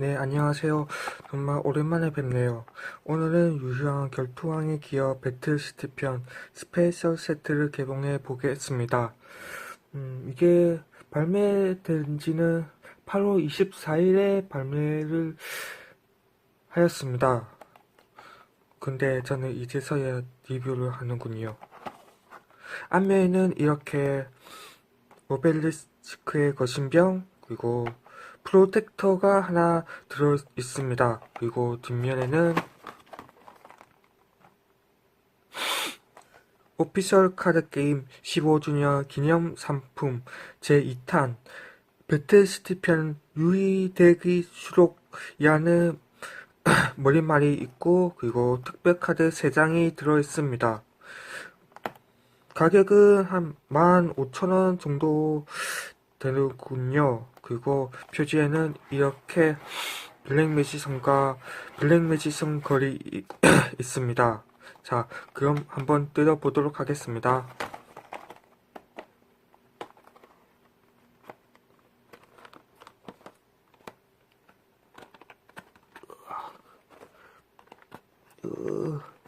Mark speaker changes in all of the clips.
Speaker 1: 네, 안녕하세요. 정말 오랜만에 뵙네요. 오늘은 유효한 결투왕의 기어 배틀시티 편 스페셜 세트를 개봉해 보겠습니다. 음, 이게 발매된 지는 8월 24일에 발매를 하였습니다. 근데 저는 이제서야 리뷰를 하는군요. 앞면에는 이렇게 오벨리스크의 거신병, 그리고 프로텍터가 하나 들어 있습니다. 그리고 뒷면에는 오피셜 카드 게임 15주년 기념 상품 제2탄 배틀시티 편 유희대기 수록이라는 머리말이 있고 그리고 특별 카드 3장이 들어 있습니다. 가격은 한 15,000원 정도 되는군요. 그리고 표지에는 이렇게 블랙매지성과 블랙매지성 거리 있습니다. 자, 그럼 한번 뜯어보도록 하겠습니다. 으... 아,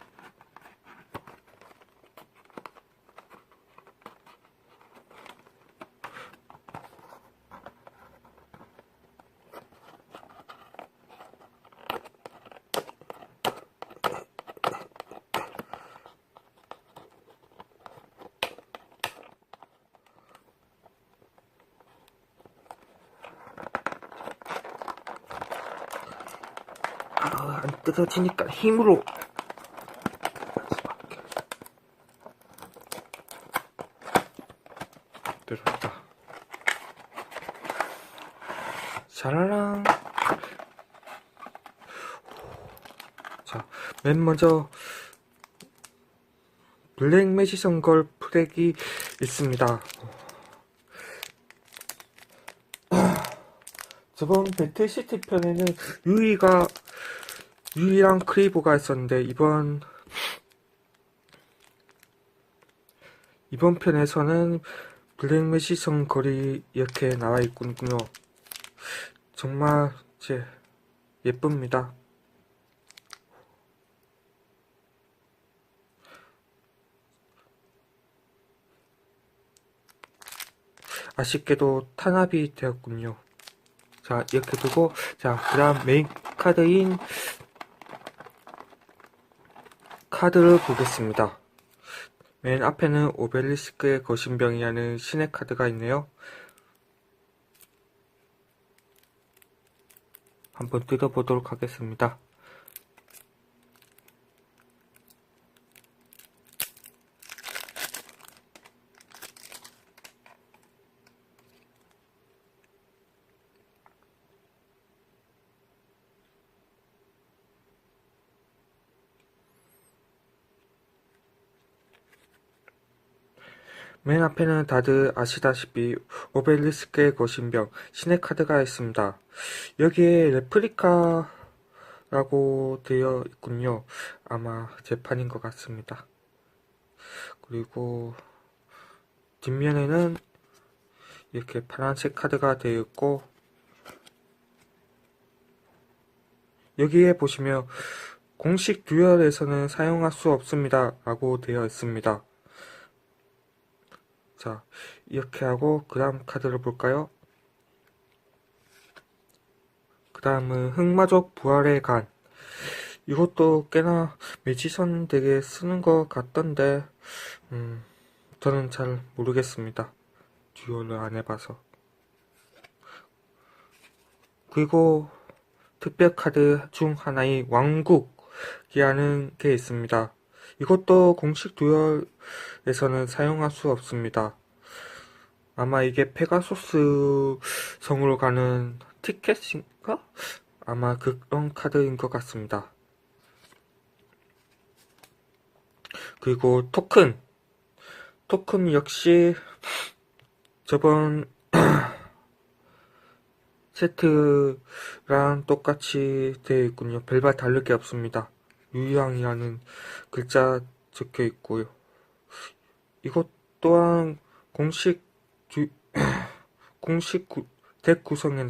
Speaker 1: 안 뜯어지니까 힘으로. 들었다. 샤라랑. 자, 맨 먼저 블랙 매지선 걸 프렉이 있습니다. 저번 배틀시티 편에는 유이가 유이랑 크리보가 있었는데 이번 이번 편에서는 블랙매시성 거리 이렇게 나와 있군요. 정말 제 예쁩니다. 아쉽게도 탄압이 되었군요. 자, 이렇게 두고, 자, 그 다음 메인 카드인 카드를 보겠습니다. 맨 앞에는 오벨리스크의 거신병이라는 신의 카드가 있네요. 한번 뜯어보도록 하겠습니다. 맨 앞에는 다들 아시다시피 오벨리스크의 거신병 신의 카드가 있습니다. 여기에 레플리카라고 되어 있군요. 아마 재판인 것 같습니다. 그리고 뒷면에는 이렇게 파란색 카드가 되어 있고 여기에 보시면 공식 듀얼에서는 사용할 수 없습니다 라고 되어 있습니다. 자, 이렇게 하고 그 다음 카드를 볼까요? 그 다음은 흑마족 부활의 간. 이것도 꽤나 매지선 되게 쓰는 것 같던데, 음, 저는 잘 모르겠습니다. 듀오를 안 해봐서. 그리고 특별 카드 중 하나인 왕국이라는 게 있습니다. 이것도 공식 듀얼에서는 사용할 수 없습니다. 아마 이게 페가소스 성으로 가는 티켓인가? 아마 그런 카드인 것 같습니다. 그리고 토큰. 토큰 역시 저번 세트랑 똑같이 되어 있군요. 별반 다를 게 없습니다. 유양이라는 글자 적혀 있고요. 이것 또한 공식 주, 공식 구, 덱 구성에는,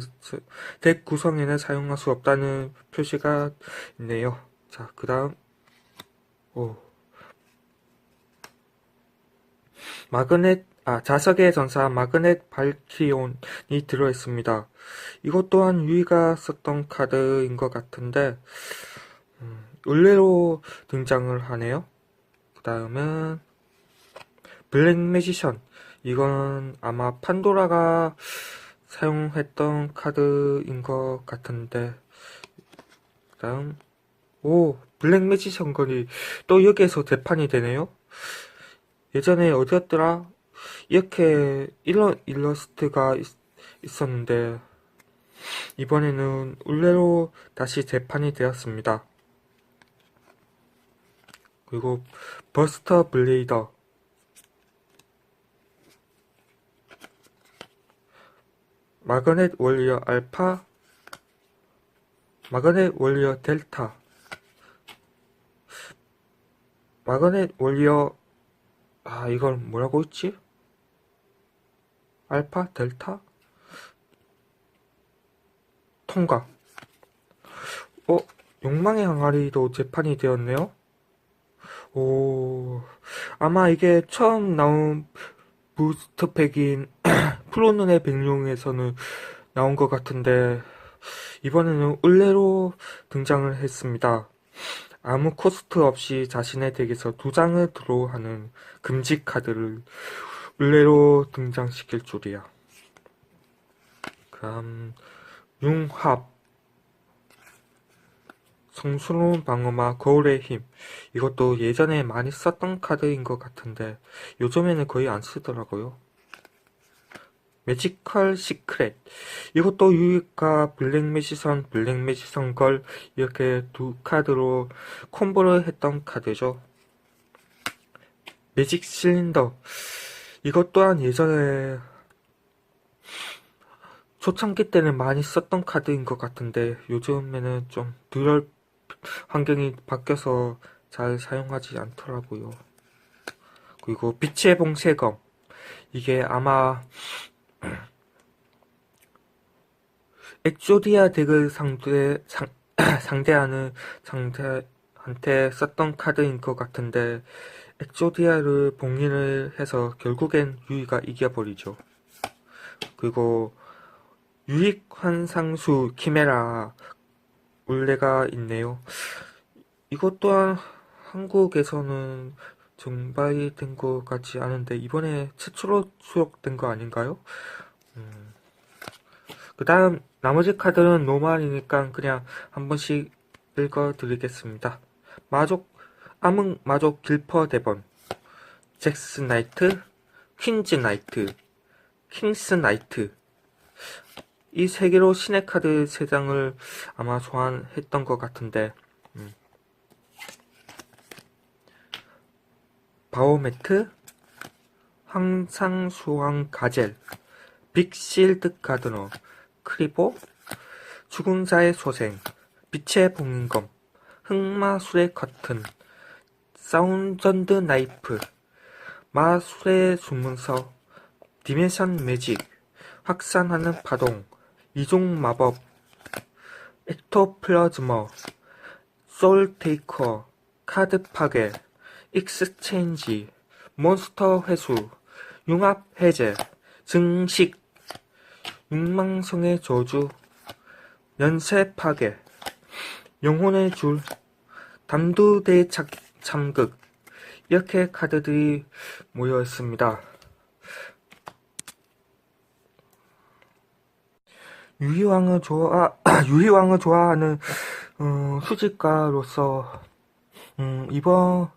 Speaker 1: 덱 구성에는 사용할 수 없다는 표시가 있네요. 자, 그 다음, 오. 마그넷, 아, 자석의 전사 마그넷 발키온이 들어 있습니다. 이것 또한 유이가 썼던 카드인 것 같은데, 음, 의뢰로 등장을 하네요. 그 다음은, 블랙 매지션. 이건 아마 판도라가 사용했던 카드인 것 같은데, 그 다음, 오, 블랙 매지션 건이 또 여기에서 재판이 되네요? 예전에 어디였더라? 이렇게 일러, 일러스트가 있, 있었는데, 이번에는 울레로 다시 재판이 되었습니다. 그리고 버스터 블레이더. 마그넷 월리어 알파, 마그넷 월리어 델타, 마그넷 월리어, 아, 이걸 뭐라고 했지? 알파, 델타? 통과. 어, 욕망의 항아리도 재판이 되었네요? 오, 아마 이게 처음 나온 부스터팩인 플로눈의 백룡에서는 나온 것 같은데, 이번에는 을레로 등장을 했습니다. 아무 코스트 없이 자신의 덱에서 두 장을 드로우하는 금지 카드를 을레로 등장시킬 줄이야. 그럼, 융합. 성스러운 방어마 거울의 힘. 이것도 예전에 많이 썼던 카드인 것 같은데 요즘에는 거의 안 쓰더라고요. 매지컬 시크릿. 이것도 유익과 블랙 매지선, 블랙 매지선 걸 이렇게 두 카드로 콤보를 했던 카드죠. 매직 실린더. 이것 또한 예전에 초창기 때는 많이 썼던 카드인 것 같은데 요즘에는 좀 덜 환경이 바뀌어서 잘 사용하지 않더라고요. 그리고 빛의 봉쇄검. 이게 아마 엑조디아 덱을 상대, 상, 상대하는 상대한테 썼던 카드인 것 같은데 엑조디아를 봉인을 해서 결국엔 유이가 이겨버리죠. 그리고 유익 환상수 키메라 울레가 있네요. 이것 또한 한국에서는 정발이 된것 같지 않은데 이번에 최초로 수록된 거 아닌가요? 음. 그 다음 나머지 카드는 노말이니까 그냥 한 번씩 읽어드리겠습니다. 마족 암흑 마족 길퍼 대본 잭스 나이트 퀸즈 나이트 킹스 나이트 이 세 개로 신의 카드 세 장을 아마 소환했던 것 같은데 음. 바오매트 황상수왕 가젤 빅실드 가드너 크리보 죽은 자의 소생 빛의 봉인검 흑마술의 커튼 사운전드 나이프 마술의 주문서 디멘션 매직 확산하는 파동 이종 마법 엑토플러즈머 소울테이커 카드 파괴 익스체인지 몬스터 회수 융합 해제 증식 육망성의 저주 연쇄 파괴 영혼의 줄 담두대 참극 이렇게 카드들이 모여 있습니다. 유희왕을 좋아 유희왕을 좋아하는 어, 수집가로서 음, 이번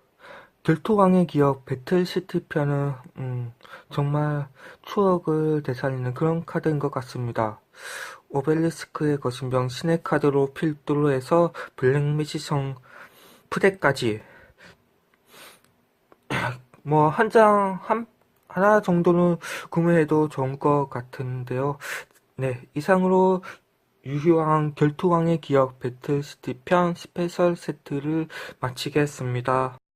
Speaker 1: 들토왕의 기억 배틀시티 편은 음, 정말 추억을 되살리는 그런 카드인 것 같습니다. 오벨리스크의 거신병 신의 카드로 필두로 해서 블랙미지성 푸대까지 뭐 한 장 한 하나 정도는 구매해도 좋은 것 같은데요. 네, 이상으로 유희왕 결투왕의 기억 배틀시티 편 스페셜 세트를 마치겠습니다.